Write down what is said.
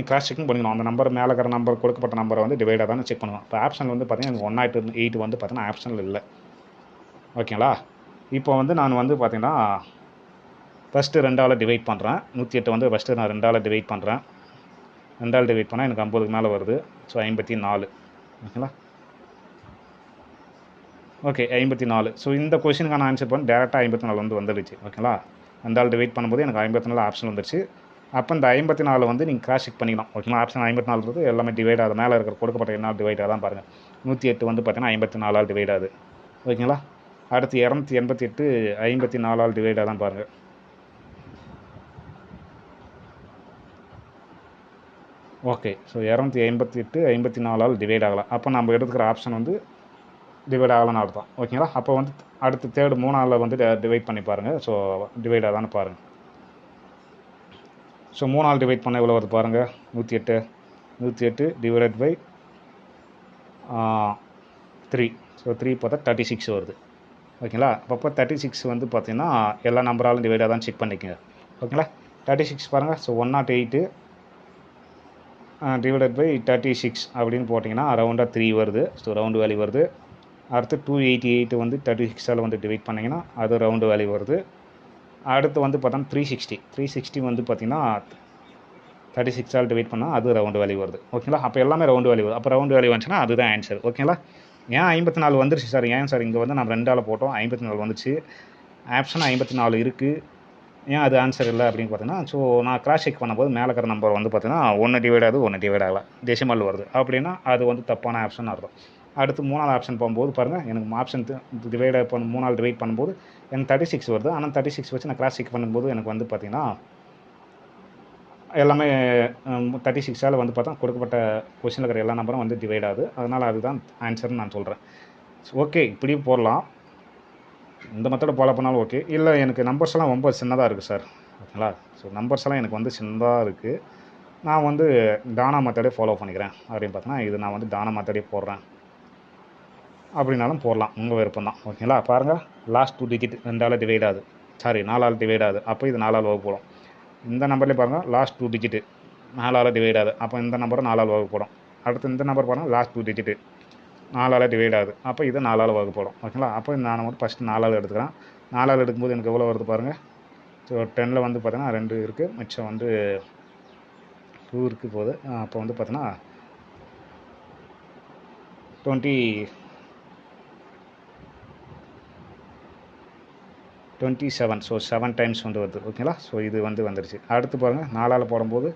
நீ cross checking பண்ணிக்கணும் அந்த நம்பர் மேலே இருக்கிற நம்பர் கொடுக்கப்பட்ட நம்பரை வந்து டிவைடாக தான் செக் பண்ணுவோம் இப்போ ஆப்ஷன் வந்து பார்த்தீங்கன்னா எனக்கு ஒன் நாட் எயிட் வந்து பார்த்தீங்கன்னா ஆப்ஷனில் இல்லை. ஓகேங்களா இப்போ வந்து நான் வந்து பார்த்தீங்கன்னா ஃபஸ்ட்டு ரெண்டாவில் டிவைட் பண்ணுறேன் நூற்றி எட்டு வந்து ஃபஸ்ட்டு நான் ரெண்டாவில் டிவைட் பண்ணுறேன் ரெண்டால் டிவைட் பண்ணால் எனக்கு ஐம்பதுக்கு மேலே வருது. ஸோ ஐம்பத்தி நாலு. ஓகேங்களா ஓகே ஐம்பத்தி நாலு. ஸோ இந்த கொஷினுக்கான ஆன்சர் பண்ணி டேரெக்டாக ஐம்பத்தி நாலு வந்து வந்துடுச்சு. ஓகேங்களா ரெண்டால் டிவைட் பண்ணும்போது எனக்கு ஐம்பத்தி நாலு ஆப்ஷன் வந்துருச்சு அப்போ இந்த ஐம்பத்தி நாலு வந்து நீங்கள் கிராஸ் செக் பண்ணிக்கலாம். ஓகேங்களா ஆப்ஷன் ஐம்பத்தி நாலு எல்லாமே டிவைட் ஆகுது. மேலே இருக்கிற கொடுக்கப்பட்ட என்ன டிவைட் ஆகுதான் பாருங்கள் நூற்றி எட்டு வந்து பார்த்தீங்கன்னா ஐம்பத்தி நாலால் டிவைட் ஆகுது. ஓகேங்களா அடுத்து இரநூத்தி எண்பத்தி எட்டு ஐம்பத்தி நாலால் டிவைட் ஆகுதான் பாருங்கள் ஓகே ஸோ இரநூத்தி ஐம்பத்தி எட்டு ஐம்பத்தி நாலால் டிவைட் ஆகலாம். அப்போ நம்ம எடுத்துக்கிற ஆப்ஷன் வந்து டிவைட் ஆகலன்னு அர்த்தம். ஓகேங்களா அப்போ வந்து அடுத்து தேர்டு மூணாவில் வந்து டிவைட் பண்ணி பாருங்கள் ஸோ டிவைட் ஆகலான்னு பாருங்கள் ஸோ மூணால் டிவைட் பண்ண எவ்வளோ வருது பாருங்கள் நூற்றி எட்டு. நூற்றி எட்டு divided by three so three பார்த்தா தேர்ட்டி சிக்ஸ் வருது. ஓகேங்களா? அப்பப்போ தேர்ட்டி சிக்ஸ் வந்து பார்த்தீங்கன்னா எல்லா நம்பராலும் டிவைடாக தான் செக் பண்ணிக்கோங்க. ஓகேங்களா? தேர்ட்டி சிக்ஸ் பாருங்கள் so one naught eight divided by thirty six அப்படின்னு போட்டிங்கன்னா ரவுண்டாக த்ரீ வருது. ஸோ ரவுண்டு வேல்யூ வருது. அடுத்து டூ எயிட்டி எயிட் வந்து தேர்ட்டி சிக்ஸால் வந்து டிவைட் பண்ணிங்கன்னா அது ரவுண்டு வேல்யூ வருது. அடுத்து வந்து பார்த்தோன்னா த்ரீ சிக்ஸ்டி த்ரீ சிக்ஸ்டி வந்து பார்த்திங்கன்னா தேர்ட்டி சிக்ஸால் டிவைட் பண்ணால் அது ரவுண்டு வேல்யூ வருது. ஓகேங்களா அப்போ எல்லாமே ரவுண்டு வேல்யூ அப்போ ரவுண்டு வேல்யூ வந்துச்சுன்னா அதுதான் ஆன்சர் ஓகேங்களா ஏன் ஐம்பத்தி நாலு வந்துருச்சு சார்? ஏன் சார் இங்கே வந்து நம்ம ரெண்டால் போட்டோம்? ஐம்பத்தி நாலு வந்துச்சு. ஆப்ஷன் ஐம்பத்தி நாலு இருக்குது ஏன் அது ஆன்சர் இல்லை அப்படின்னு பார்த்தீங்கன்னா ஸோ நான் கிராஷ் செக் பண்ணும்போது மேலே இருக்கிற நம்பர் வந்து பார்த்தீங்கன்னா ஒன்று டிவைட் ஆகுது ஒன்று டிவைட் ஆகலை. டெசிமல் வருது. அப்படின்னா அது வந்து தப்பான ஆப்ஷன் அர்த்தம். அடுத்து மூணாவது ஆப்ஷன் போகும்போது பாருங்கள் எனக்கு ஆப்ஷன் டிவைட் பண்ண மூணாவது டிவைட் பண்ணும்போது எனக்கு தேர்ட்டி சிக்ஸ் வருது. ஆனால் தேர்ட்டி சிக்ஸ் வச்சு நான் கிராஸ் செக் பண்ணும்போது எனக்கு வந்து பார்த்தீங்கன்னா எல்லாமே தேர்ட்டி சிக்ஸால் வந்து பார்த்தா கொடுக்கப்பட்ட கொஸ்டினில் இருக்கிற எல்லா நம்பரும் வந்து டிவைட் ஆகுது. அதனால் அதுதான் ஆன்சர்னு நான் சொல்கிறேன் ஓகே இப்படியும் போடலாம். இந்த மெத்தடை ஃபாலோ பண்ணாலும் ஓகே இல்லை எனக்கு நம்பர்ஸ் எல்லாம் ரொம்ப சின்னதாக இருக்குது சார் ஓகேங்களா? ஸோ நம்பர்ஸ் எல்லாம் எனக்கு வந்து சின்னதாக இருக்குது நான் வந்து தானா மெத்தடே ஃபாலோ பண்ணிக்கிறேன். அப்படின்னு பார்த்தோன்னா இது நான் வந்து தானா மெத்தடே போடுறேன். அப்படின்னாலும் போடலாம். உங்கள் விருப்பம் தான் ஓகேங்களா? பாருங்கள் லாஸ்ட் டூ டிஜிட் ரெண்டால் டிவைட் ஆகுது. சாரி நாலால் டிவைட் ஆகுது. அப்போ இது நாலால் வகுப்படும் இந்த நம்பர்லேயே பாருங்கள் லாஸ்ட் டூ டிஜிட்டு நாலால் டிவைட் ஆகுது. அப்போ இந்த நம்பரும் நாலால் வகுப்படும் அடுத்து இந்த நம்பர் பாருங்கள் லாஸ்ட் டூ டிஜிட்டு நாலால் டிவைட் ஆகுது. அப்போ இது நாலால் வகுப்படும் ஓகேங்களா? அப்போ நான் மட்டும் ஃபஸ்ட்டு நாலால் எடுத்துக்கிறேன். நாலால் எடுக்கும்போது எனக்கு எவ்வளோ வருது பாருங்கள் ஸோ டெனில் வந்து பார்த்தீங்கன்னா ரெண்டு இருக்குது மிச்சம் வந்து டூ இருக்குது போகுது. அப்போ வந்து பார்த்தீங்கன்னா twenty twenty seven so seven times வந்து வருது ஓகேங்களா? ஸோ இது வந்து வந்துருச்சு. அடுத்து பாருங்கள் நாலால் போடும்போது